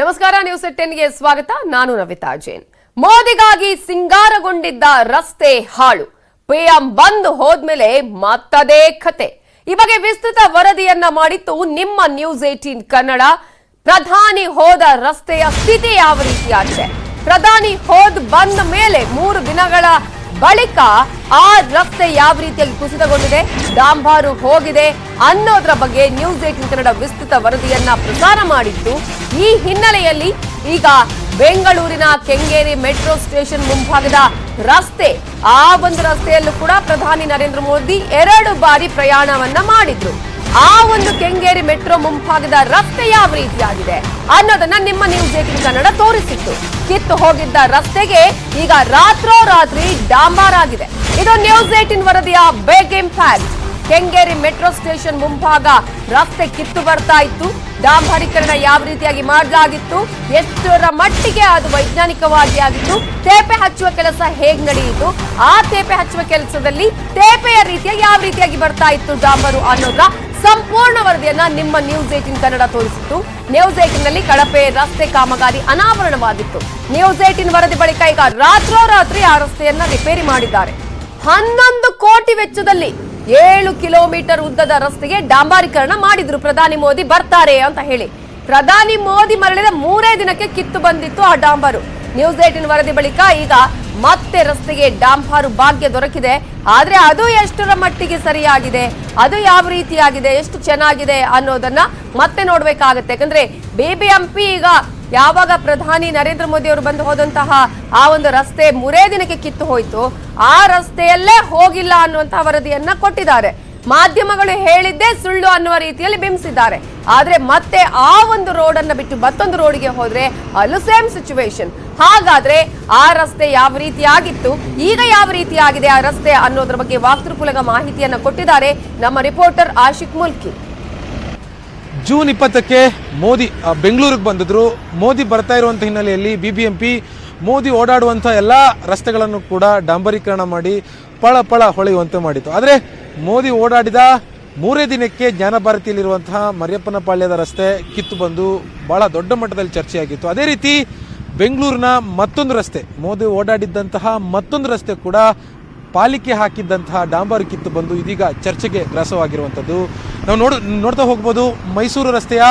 ನಮಸ್ಕಾರ ನ್ಯೂಸ್ ಟೆನ್ಗೆ ಸ್ವಾಗತ. ನಾನು ನವಿತಾ ಜೈನ್. ಮೋದಿಗಾಗಿ ಸಿಂಗಾರಗೊಂಡಿದ್ದ ರಸ್ತೆ ಹಾಳು. ಪಿಎಂ ಬಂದ್ ಹೋದ್ಮೇಲೆ ಮತ್ತದೇ ಕತೆ. ಈ ಬಗ್ಗೆ ವಿಸ್ತೃತ ವರದಿಯನ್ನ ಮಾಡಿತ್ತು ನಿಮ್ಮ ನ್ಯೂಸ್ ಏಟೀನ್ ಕನ್ನಡ. ಪ್ರಧಾನಿ ಹೋದ ರಸ್ತೆಯ ಸ್ಥಿತಿ ಯಾವ ರೀತಿಯಾಗಿದೆ? ಪ್ರಧಾನಿ ಹೋದ್ ಬಂದ ಮೇಲೆ ಮೂರು ದಿನಗಳ ಬಳಿಕ ಆ ರಸ್ತೆ ಯಾವ ರೀತಿಯಲ್ಲಿ ಕುಸಿತಗೊಂಡಿದೆ, ಡಾಂಬಾರು ಹೋಗಿದೆ ಅನ್ನೋದ್ರ ಬಗ್ಗೆ ನ್ಯೂಸ್ ಏಟಿನ್ ಕನ್ನಡ ವಿಸ್ತೃತ ವರದಿಯನ್ನ ಪ್ರಸಾರ ಮಾಡಿತ್ತು ಈ ಹಿನ್ನೆಲೆಯಲ್ಲಿ ಈಗ ಬೆಂಗಳೂರಿನ ಕೆಂಗೇರಿ ಮೆಟ್ರೋ ಸ್ಟೇಷನ್ ಮುಂಭಾಗದ ರಸ್ತೆ, ಆ ಒಂದು ರಸ್ತೆಯಲ್ಲೂ ಕೂಡ ಪ್ರಧಾನಿ ನರೇಂದ್ರ ಮೋದಿ ಎರಡು ಬಾರಿ ಪ್ರಯಾಣವನ್ನ ಮಾಡಿದ್ರು. ಆ ಒಂದು ಕೆಂಗೇರಿ ಮೆಟ್ರೋ ಮುಂಭಾಗದ ರಸ್ತೆ ಯಾವ ರೀತಿಯಾಗಿದೆ. ಅನ್ನೋದನ್ನ ನಿಮ್ಮ ನ್ಯೂಸ್ ಏಟಿನ್ ಕನ್ನಡ ತೋರಿಸಿತ್ತು? ಕಿತ್ತು ಹೋಗಿದ್ದ ರಸ್ತೆಗೆ ಈಗ ರಾತ್ರೋರಾತ್ರಿ ಡಾಂಬಾರ್ ಆಗಿದೆ. ಇದು ನ್ಯೂಸ್ ಏಟಿನ್ ವರದಿಯ big impact Kengeri metro station ಮುಂಭಾಗ ರಸ್ತೆ ಕಿತ್ತು ಬರ್ತಾ ಇತ್ತು. ಡಾಂಬರೀಕರಣ ಯಾವ ರೀತಿಯಾಗಿ ಮಾಡಲಾಗಿತ್ತು? ಎಷ್ಟರ ಮಟ್ಟಿಗೆ ಅದು ವೈಜ್ಞಾನಿಕವಾಗಿ ಆಗಿತ್ತು? ತೇಪೆ ಹಚ್ಚುವ ಕೆಲಸ ಹೇಗ್ ನಡೆಯಿತು? ಆ ತೇಪೆ ಹಚ್ಚುವ ಕೆಲಸದಲ್ಲಿ ತೇಪೆಯ ರೀತಿಯಾಗಿ ಯಾವ ರೀತಿಯಾಗಿ ಬರ್ತಾ ಇತ್ತು ಡಾಂಬರು ಅನ್ನೋದ್ರ ಸಂಪೂರ್ಣ ವರದಿಯನ್ನ ನಿಮ್ಮ ನ್ಯೂಸ್ ಏಟಿನ್ ಕನ್ನಡ ತೋರಿಸಿತ್ತು. ನ್ಯೂಸ್ ಏಟಿನ್ನಲ್ಲಿ ಕಳಪೆ ರಸ್ತೆ ಕಾಮಗಾರಿ ಅನಾವರಣವಾಗಿತ್ತು. ನ್ಯೂಸ್ ಏಟಿನ್ ವರದಿ ಬಳಿಕ ಈಗ ರಾತ್ರೋರಾತ್ರಿ ಆ ರಸ್ತೆಯನ್ನ ರಿಪೇರಿ ಮಾಡಿದ್ದಾರೆ. ಹನ್ನೊಂದು ಕೋಟಿ ವೆಚ್ಚದಲ್ಲಿ ಏಳು ಕಿಲೋಮೀಟರ್ ಉದ್ದದ ರಸ್ತೆಗೆ ಡಾಂಬಾರೀಕರಣ ಮಾಡಿದ್ರು. ಪ್ರಧಾನಿ ಮೋದಿ ಬರ್ತಾರೆ ಅಂತ ಹೇಳಿ. ಪ್ರಧಾನಿ ಮೋದಿ ಮರಳಿದ ಮೂರೇ ದಿನಕ್ಕೆ ಕಿತ್ತು ಬಂದಿತ್ತು ಆ ಡಾಂಬರು. ನ್ಯೂಸ್ ಏಟಿನ್ ವರದಿ ಬಳಿಕ ಈಗ ಮತ್ತೆ ರಸ್ತೆಗೆ ಡಾಂಬಾರು ಭಾಗ್ಯ ದೊರಕಿದೆ. ಆದ್ರೆ ಅದು ಎಷ್ಟರ ಮಟ್ಟಿಗೆ ಸರಿಯಾಗಿದೆ? ಅದು ಯಾವ ರೀತಿಯಾಗಿದೆ? ಎಷ್ಟು ಚೆನ್ನಾಗಿದೆ ಅನ್ನೋದನ್ನ ಮತ್ತೆ ನೋಡ್ಬೇಕಾಗತ್ತೆ. ಯಾಕಂದ್ರೆ ಬಿಬಿಎಂಪಿ ಈಗ ಯಾವಾಗ ಪ್ರಧಾನಿ ನರೇಂದ್ರ ಮೋದಿ ಅವರು ಬಂದು ಹೋದಂತಹ ಆ ಒಂದು ರಸ್ತೆ ಮೂರೇ ದಿನಕ್ಕೆ ಕಿತ್ತು ಹೋಯ್ತು. ಆ ರಸ್ತೆಯಲ್ಲೇ ಹೋಗಿಲ್ಲ ಅನ್ನುವಂತಹ ವರದಿಯನ್ನ ಕೊಟ್ಟಿದ್ದಾರೆ. ಮಾಧ್ಯಮಗಳು ಹೇಳಿದ್ದೇ ಸುಳ್ಳು ಅನ್ನುವ ರೀತಿಯಲ್ಲಿ ಬಿಂಬಿಸಿದ್ದಾರೆ. ಆದ್ರೆ ಮತ್ತೆ ಆ ಒಂದು ರೋಡ್ ಅನ್ನ ಬಿಟ್ಟು ಮತ್ತೊಂದು ರೋಡ್ಗೆ ಹೋದ್ರೆ ಅಲ್ಲೂ ಸೇಮ್ ಸಿಚುವೇಶನ್ ಹಾಗಾದ್ರೆ ಆ ರಸ್ತೆ ಯಾವ ರೀತಿಯಾಗಿತ್ತು? ಈಗ ಯಾವ ರೀತಿಯಾಗಿದೆ ಆ ರಸ್ತೆ ಅನ್ನೋದ್ರ ಬಗ್ಗೆ ವಾಕ್ತೃಪುಲಗ ಮಾಹಿತಿಯನ್ನ ಕೊಟ್ಟಿದ್ದಾರೆ ನಮ್ಮ ರಿಪೋರ್ಟರ್ ಆಶಿಕ್ ಮುಲ್ಕಿ. ಜೂನ್ ಇಪ್ಪತ್ತಕ್ಕೆ ಮೋದಿ ಬೆಂಗಳೂರಿಗೆ ಬಂದಿದ್ರು. ಮೋದಿ ಬರ್ತಾ ಇರುವಂಥ ಹಿನ್ನೆಲೆಯಲ್ಲಿ ಬಿ ಬಿ ಎಂ ಮೋದಿ ಓಡಾಡುವಂಥ ಎಲ್ಲ ರಸ್ತೆಗಳನ್ನು ಕೂಡ ಡಾಂಬರೀಕರಣ ಮಾಡಿ ಪಳ ಪಳ ಹೊಳೆಯುವಂತೆ ಮಾಡಿತು ಆದರೆ ಮೋದಿ ಓಡಾಡಿದ ಮೂರೇ ದಿನಕ್ಕೆ ಜ್ಞಾನಭಾರತಿಯಲ್ಲಿರುವಂತಹ ಮರಿಯಪ್ಪನ ಪಾಳ್ಯದ ರಸ್ತೆ ಕಿತ್ತು ಬಂದು ಬಹಳ ದೊಡ್ಡ ಮಟ್ಟದಲ್ಲಿ ಚರ್ಚೆಯಾಗಿತ್ತು. ಅದೇ ರೀತಿ ಬೆಂಗಳೂರಿನ ಮತ್ತೊಂದು ರಸ್ತೆ. ಮೋದಿ ಓಡಾಡಿದ್ದಂತಹ ಮತ್ತೊಂದು ರಸ್ತೆ ಕೂಡ ಪಾಲಿಕೆ ಹಾಕಿದ್ದಂತಹ ಡಾಂಬರ್ ಕಿತ್ತು ಬಂದು ಇದೀಗ ಚರ್ಚೆಗೆ ಗ್ರಾಸವಾಗಿರುವಂಥದ್ದು. ನಾವು ನೋಡ್, ನೋಡ್ತಾ ಹೋಗ್ಬೋದು, ಮೈಸೂರು ರಸ್ತೆಯ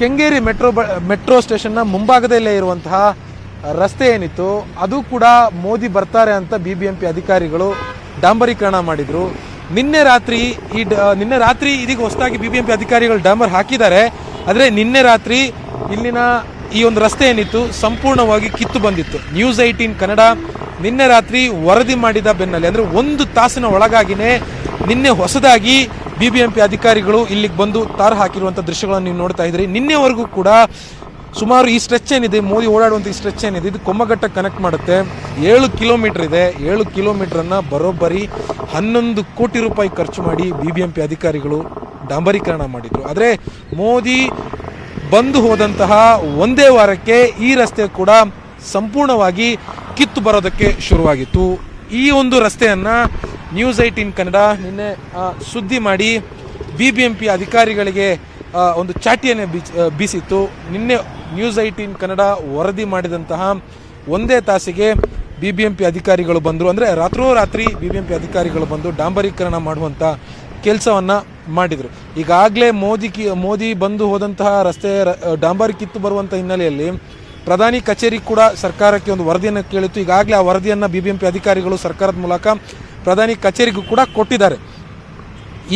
ಕೆಂಗೇರಿ ಮೆಟ್ರೋ ಬ, ಮೆಟ್ರೋ ಸ್ಟೇಷನ್ನ ಮುಂಭಾಗದಲ್ಲೇ ಇರುವಂತಹ ರಸ್ತೆ ಏನಿತ್ತು, ಅದು ಕೂಡ ಮೋದಿ ಬರ್ತಾರೆ ಅಂತ ಬಿ ಬಿ ಎಂ ಪಿ ಅಧಿಕಾರಿಗಳು ಡಾಂಬರೀಕರಣ ಮಾಡಿದರು. ನಿನ್ನೆ ರಾತ್ರಿ ಈ ನಿನ್ನೆ ರಾತ್ರಿ ಇದೀಗ ಹೊಸದಾಗಿ ಬಿ ಬಿ ಎಂ ಪಿ ಅಧಿಕಾರಿಗಳು ಡಾಂಬರ್ ಹಾಕಿದ್ದಾರೆ. ಆದರೆ ನಿನ್ನೆ ರಾತ್ರಿ ಇಲ್ಲಿನ ಈ ಒಂದು ರಸ್ತೆ ಏನಿತ್ತು, ಸಂಪೂರ್ಣವಾಗಿ ಕಿತ್ತು ಬಂದಿತ್ತು. ನ್ಯೂಸ್ ಐಟೀನ್ ಕನ್ನಡ ನಿನ್ನೆ ರಾತ್ರಿ ವರದಿ ಮಾಡಿದ ಬೆನ್ನಲ್ಲೇ, ಅಂದರೆ ಒಂದು ತಾಸಿನ ಒಳಗಾಗಿನೇ ನಿನ್ನೆ ಹೊಸದಾಗಿ ಬಿ ಬಿ ಎಂ ಅಧಿಕಾರಿಗಳು ಇಲ್ಲಿಗೆ ಬಂದು ತಾರು ಹಾಕಿರುವಂಥ ದೃಶ್ಯಗಳನ್ನು ನೀವು ನೋಡ್ತಾ ಇದ್ರಿ ನಿನ್ನೆವರೆಗೂ ಕೂಡ ಸುಮಾರು ಈ ಸ್ಟ್ರೆಚ್ ಏನಿದೆ, ಮೋದಿ ಓಡಾಡುವಂಥ ಈ ಸ್ಟ್ರೆಚ್ ಏನಿದೆ, ಇದು ಕೊಮ್ಮಘಟ್ಟ ಕನೆಕ್ಟ್ ಮಾಡುತ್ತೆ. ಏಳು ಕಿಲೋಮೀಟರ್ ಇದೆ. ಏಳು ಕಿಲೋಮೀಟ್ರನ್ನು ಬರೋಬ್ಬರಿ ಹನ್ನೊಂದು ಕೋಟಿ ರೂಪಾಯಿ ಖರ್ಚು ಮಾಡಿ ಬಿ ಬಿ ಎಂ ಪಿ ಅಧಿಕಾರಿಗಳು ಡಾಂಬರೀಕರಣ ಮಾಡಿದರು. ಆದರೆ ಮೋದಿ ಬಂದು ಹೋದಂತಹ ಒಂದೇ ವಾರಕ್ಕೆ ಈ ರಸ್ತೆ ಕೂಡ ಸಂಪೂರ್ಣವಾಗಿ ಕಿತ್ತು ಬರೋದಕ್ಕೆ ಶುರುವಾಗಿತ್ತು. ಈ ಒಂದು ರಸ್ತೆಯನ್ನು ನ್ಯೂಸ್ ಐಟೀನ್ ಕನ್ನಡ ನಿನ್ನೆ ಸುದ್ದಿ ಮಾಡಿ ಬಿ ಬಿ ಎಂ ಪಿ ಅಧಿಕಾರಿಗಳಿಗೆ ಒಂದು ಚಾಟಿಯನ್ನು ಬೀಸಿತ್ತು. ನಿನ್ನೆ ನ್ಯೂಸ್ ಐಟೀನ್ ಕನ್ನಡ ವರದಿ ಮಾಡಿದಂತಹ ಒಂದೇ ತಾಸಿಗೆ ಬಿ ಬಿ ಎಂ ಪಿ ಅಧಿಕಾರಿಗಳು ಬಂದರು. ಅಂದರೆ ರಾತ್ರೋರಾತ್ರಿ ಬಿ ಬಿ ಎಂ ಪಿ ಅಧಿಕಾರಿಗಳು ಬಂದು ಡಾಂಬರೀಕರಣ ಮಾಡುವಂಥ ಕೆಲಸವನ್ನು ಮಾಡಿದರು. ಈಗಾಗಲೇ ಮೋದಿ ಕಿ, ಮೋದಿ ಬಂದು ಹೋದಂತಹ ರಸ್ತೆ ಡಾಂಬರ್ ಕಿತ್ತು ಬರುವಂಥ ಹಿನ್ನೆಲೆಯಲ್ಲಿ ಪ್ರಧಾನಿ ಕಚೇರಿ ಕೂಡ ಸರ್ಕಾರಕ್ಕೆ ಒಂದು ವರದಿಯನ್ನು ಕೇಳಿತ್ತು. ಈಗಾಗಲೇ ಆ ವರದಿಯನ್ನು ಬಿ ಬಿ ಎಂ ಅಧಿಕಾರಿಗಳು ಸರ್ಕಾರದ ಮೂಲಕ ಪ್ರಧಾನಿ ಕಚೇರಿಗೂ ಕೂಡ ಕೊಟ್ಟಿದ್ದಾರೆ.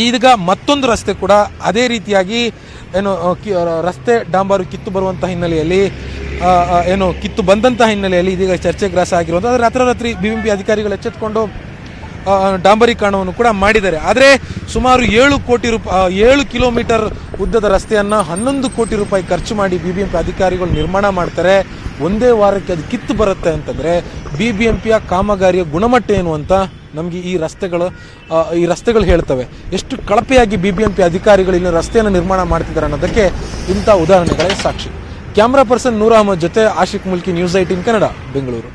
ಈಗ ಮತ್ತೊಂದು ರಸ್ತೆ ಕೂಡ ಅದೇ ರೀತಿಯಾಗಿ ಏನು ರಸ್ತೆ ಡಾಂಬಾರು ಕಿತ್ತು ಬರುವಂಥ ಹಿನ್ನೆಲೆಯಲ್ಲಿ ಏನು, ಕಿತ್ತು ಬಂದಂತಹ ಹಿನ್ನೆಲೆಯಲ್ಲಿ ಇದೀಗ ಚರ್ಚೆ ಗ್ರಾಸ ಆಗಿರುವಂಥ ರಾತ್ರೋರಾತ್ರಿ ಬಿ ಬಿ ಪಿ ಅಧಿಕಾರಿಗಳು ಎಚ್ಚೆತ್ಕೊಂಡು ಡಾಂಬರೀಕರಣವನ್ನು ಕೂಡ ಮಾಡಿದ್ದಾರೆ. ಆದರೆ ಸುಮಾರು ಏಳು ಕೋಟಿ ರೂಪಾಯಿ ಏಳು ಕಿಲೋಮೀಟರ್ ಉದ್ದದ ರಸ್ತೆಯನ್ನು ಹನ್ನೊಂದು ಕೋಟಿ ರೂಪಾಯಿ ಖರ್ಚು ಮಾಡಿ ಬಿ ಬಿ ಎಂ ಪಿ ಅಧಿಕಾರಿಗಳು ನಿರ್ಮಾಣ ಮಾಡ್ತಾರೆ. ಒಂದೇ ವಾರಕ್ಕೆ ಅದು ಕಿತ್ತು ಬರುತ್ತೆ ಅಂತಂದರೆ ಬಿ ಬಿ ಎಂ ಪಿಯ ಕಾಮಗಾರಿಯ ಗುಣಮಟ್ಟ ಏನು ಅಂತ ನಮಗೆ ಈ ರಸ್ತೆಗಳು ಈ ರಸ್ತೆಗಳು ಹೇಳ್ತವೆ. ಎಷ್ಟು ಕಳಪೆಯಾಗಿ ಬಿ ಬಿ ಎಂ ಪಿ ಅಧಿಕಾರಿಗಳು ಇಲ್ಲಿ ರಸ್ತೆಯನ್ನು ನಿರ್ಮಾಣ ಮಾಡ್ತಿದ್ದಾರೆ ಅನ್ನೋದಕ್ಕೆ ಇಂಥ ಉದಾಹರಣೆಗಳೇ ಸಾಕ್ಷಿ. ಕ್ಯಾಮ್ರಾ ಪರ್ಸನ್ ನೂರ್ ಅಹಮದ್ ಜೊತೆ ಆಶಿಕ್ ಮುಲ್ಕಿ, ನ್ಯೂಸ್ ಐಟೀನ್ ಕನ್ನಡ, ಬೆಂಗಳೂರು.